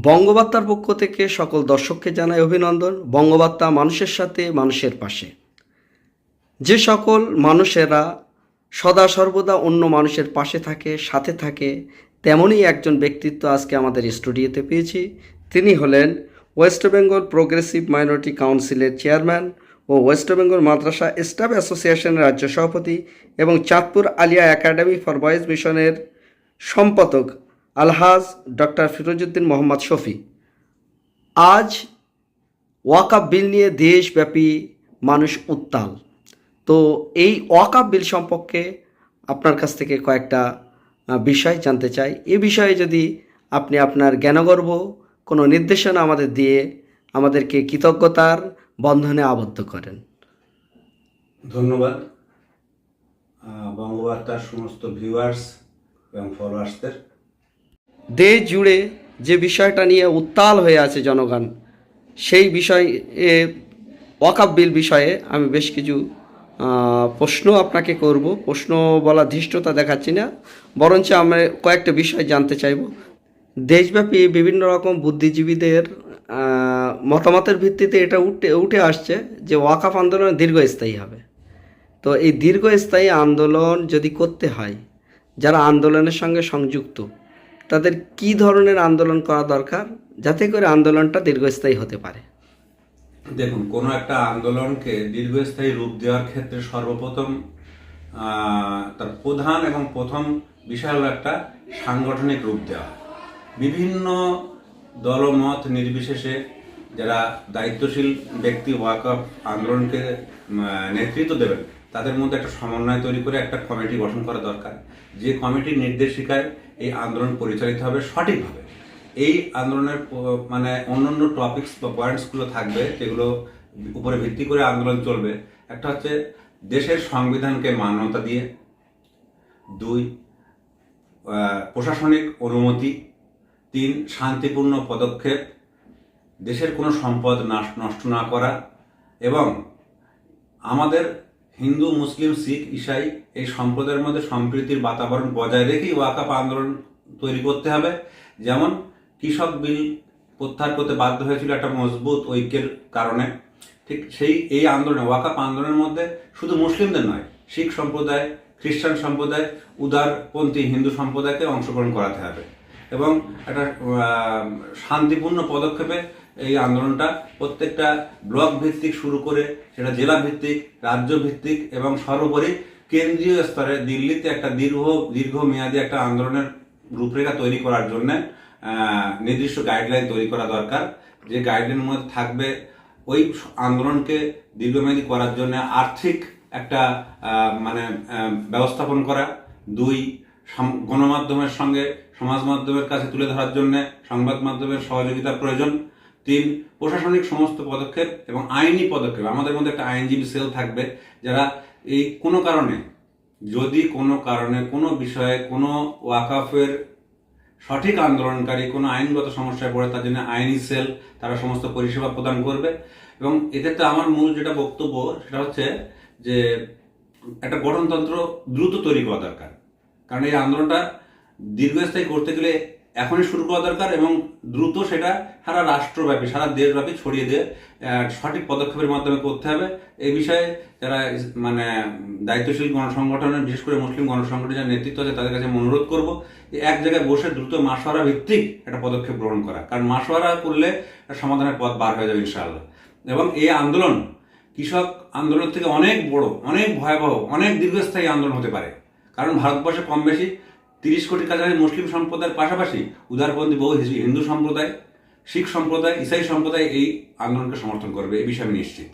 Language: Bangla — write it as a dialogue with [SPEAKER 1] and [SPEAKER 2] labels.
[SPEAKER 1] বঙ্গবার্তার পক্ষ থেকে সকল দর্শককে জানাই অভিনন্দন। বঙ্গবার্তা মানুষের সাথে, মানুষের পাশে। যে সকল মানুষেরা সদা সর্বদা অন্য মানুষের পাশে থাকে, সাথে থাকে, তেমনই একজন ব্যক্তিত্ব আজকে আমাদের স্টুডিওতে পেয়েছি। তিনি হলেন ওয়েস্ট বেঙ্গল প্রোগ্রেসিভ মাইনরিটি কাউন্সিলের চেয়ারম্যান ও ওয়েস্ট বেঙ্গল মাদ্রাসা স্টাফ অ্যাসোসিয়েশনের রাজ্য সভাপতি এবং Chandpur Aliah academy for boys মিশনের সম্পাদক। আলহাজ ডক্টর ফিরোজউদ্দিন মোহাম্মদ শফি। আজ ওয়াকাপ বিল নিয়ে দেশব্যাপী মানুষ উত্তাল। তো এই ওয়াকাপ বিল সম্পর্কে আপনার কাছ থেকে কয়েকটা বিষয় জানতে চাই। এ বিষয়ে যদি আপনি আপনার জ্ঞানগর্ভ কোনো নির্দেশনা আমাদের দিয়ে আমাদেরকে কৃতজ্ঞতার বন্ধনে আবদ্ধ করেন।
[SPEAKER 2] ধন্যবাদ। বঙ্গবার্তার সমস্ত ভিউয়ার্স এবং ফলোয়ার্সদের
[SPEAKER 1] দেশ জুড়ে যে বিষয়টা নিয়ে উত্তাল হয়ে আছে জনগণ, সেই বিষয়ে বিল বিষয়ে আমি বেশ কিছু প্রশ্ন আপনাকে করব। প্রশ্ন বলা ধৃষ্টতা দেখাচ্ছি না। বরঞ্চ আমরা কয়েকটা বিষয় জানতে চাইব। দেশব্যাপী বিভিন্ন রকম বুদ্ধিজীবীদের মতামতের ভিত্তিতে এটা উঠে উঠে আসছে যে ওয়াকাফ আন্দোলন দীর্ঘস্থায়ী হবে। তো এই দীর্ঘস্থায়ী আন্দোলন যদি করতে হয়, যারা আন্দোলনের সঙ্গে সংযুক্ত তাদের কি ধরনের আন্দোলন করা দরকার যাতে করে আন্দোলনটা দীর্ঘস্থায়ী হতে পারে?
[SPEAKER 2] দেখুন, কোনো একটা আন্দোলনকে দীর্ঘস্থায়ী রূপ দেওয়ার ক্ষেত্রে সর্বপ্রথম তার প্রধান এবং প্রথম বিশাল একটা সাংগঠনিক রূপ দেওয়া। বিভিন্ন দলমত নির্বিশেষে যারা দায়িত্বশীল ব্যক্তি ওয়াকআপ আন্দোলনকে নেতৃত্ব দেবেন তাদের মধ্যে একটা সমন্বয় তৈরি করে একটা কমিটি গঠন করা দরকার। যে কমিটির নির্দেশিকায় এই আন্দোলন পরিচালিত হবে সঠিকভাবে। এই আন্দোলনের মানে অন্যান্য টপিকস বা পয়েন্টসগুলো থাকবে যেগুলো উপরে ভিত্তি করে আন্দোলন চলবে। একটা হচ্ছে দেশের সংবিধানকে মান্যতা দিয়ে। দুই প্রশাসনিক অনুমতি। তিন, শান্তিপূর্ণ পদক্ষেপ। দেশের কোনো সম্পদ নষ্ট না করা। এবং আমাদের হিন্দু, মুসলিম, শিখ, ইসাই এই সম্প্রদায়ের মধ্যে সম্প্রীতির বাতাবরণ বজায় রেখেই ওয়াকাপ আন্দোলন তৈরি করতে হবে। যেমন কৃষক বিল প্রত্যাহার করতে বাধ্য হয়েছিল একটা মজবুত ঐক্যের কারণে। ঠিক সেই, এই আন্দোলনে ওয়াকাপ আন্দোলনের মধ্যে শুধু মুসলিমদের নয়, শিখ সম্প্রদায়, খ্রিস্টান সম্প্রদায়, উদারপন্থী হিন্দু সম্প্রদায়কে অংশগ্রহণ করাতে হবে এবং একটা শান্তিপূর্ণ পদক্ষেপে এই আন্দোলনটা প্রত্যেকটা ব্লক ভিত্তিক শুরু করে সেটা জেলা ভিত্তিক, রাজ্য ভিত্তিক এবং সর্বোপরি কেন্দ্রীয় স্তরে দিল্লিতে একটা দীর্ঘ, দীর্ঘমেয়াদী একটা আন্দোলনের রূপরেখা তৈরি করার জন্য নির্দিষ্ট গাইডলাইন তৈরি করা দরকার। যে গাইডলাইনের মধ্যে থাকবে ওই আন্দোলনকে দীর্ঘমেয়াদী করার জন্য আর্থিক একটা মানে ব্যবস্থাপন করা। দুই গণমাধ্যমের সঙ্গে সমাজ মাধ্যমের কাছে তুলে ধরার জন্য সংবাদ মাধ্যমের সহযোগিতার প্রয়োজন। তিন, প্রশাসনিক সমস্ত পদক্ষেপ এবং আইনি পদক্ষেপ। আমাদের মধ্যে একটা আইনজীবী সেল থাকবে যারা এই কোনো কারণে, যদি কোনো কারণে, কোনো বিষয়ে, কোনো ওয়াকাফের সঠিক আন্দোলনকারী, কোনো আইনগত সমস্যায় পড়ে, তার জন্য আইনি সেল তারা সমস্ত পরিষেবা প্রদান করবে। এবং এক্ষেত্রে আমার মূল যেটা বক্তব্য, সেটা হচ্ছে যে একটা গঠনতন্ত্র দ্রুত তৈরি করা দরকার। কারণ এই আন্দোলনটা দীর্ঘস্থায়ী করতে গেলে এখনই শুরু করা দরকার এবং দ্রুত সেটা সারা রাষ্ট্রব্যাপী, সারা দেশব্যাপী ছড়িয়ে দিয়ে সঠিক পদক্ষেপের মাধ্যমে করতে হবে। এই বিষয়ে যারা মানে দায়িত্বশীল গণসংগঠনের, বিশেষ করে মুসলিম গণসংগঠনের যারা নেতৃত্ব আছে, তাদের কাছে অনুরোধ করব যে এক জায়গায় বসে দ্রুত মাসোয়ারা ভিত্তিক একটা পদক্ষেপ গ্রহণ করা। কারণ মাসোয়ারা করলে সমাধানের পথ বার হয়ে যাবে ইনশাআল্লাহ। এবং এই আন্দোলন, কৃষক আন্দোলন থেকে অনেক বড়, অনেক ভয়াবহ, অনেক দীর্ঘস্থায়ী আন্দোলন হতে পারে। কারণ ভারতবর্ষে কম বেশি তিরিশ কোটি কাছাকাছি মুসলিম সম্প্রদায়ের পাশাপাশি উদারপন্থী বহু হিন্দু সম্প্রদায়, শিখ সম্প্রদায়, ইসাই সম্প্রদায় এই আন্দোলনকে সমর্থন করবে এ বিষয়ে আমি নিশ্চিত।